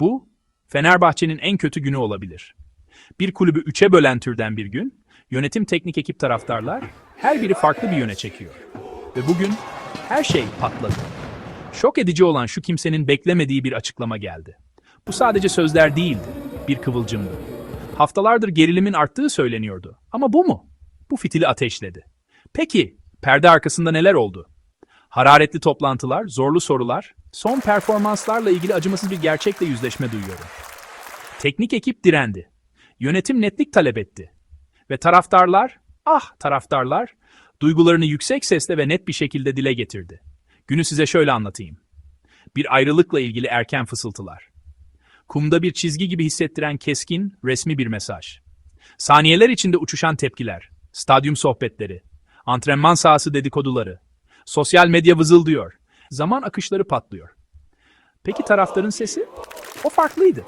Bu, Fenerbahçe'nin en kötü günü olabilir. Bir kulübü üçe bölen türden bir gün, yönetim teknik ekip taraftarlar her biri farklı bir yöne çekiyor. Ve bugün her şey patladı. Şok edici olan şu kimsenin beklemediği bir açıklama geldi. Bu sadece sözler değildi, bir kıvılcımdı. Haftalardır gerilimin arttığı söyleniyordu. Ama bu mu? Bu fitili ateşledi. Peki, perde arkasında neler oldu? Hararetli toplantılar, zorlu sorular, son performanslarla ilgili acımasız bir gerçekle yüzleşme duyuyorum. Teknik ekip direndi. Yönetim netlik talep etti. Ve taraftarlar, ah taraftarlar, duygularını yüksek sesle ve net bir şekilde dile getirdi. Günü size şöyle anlatayım. Bir ayrılıkla ilgili erken fısıltılar. Kumda bir çizgi gibi hissettiren keskin, resmi bir mesaj. Saniyeler içinde uçuşan tepkiler, stadyum sohbetleri, antrenman sahası dedikoduları, sosyal medya vızıldıyor, zaman akışları patlıyor. Peki taraftarın sesi? O farklıydı.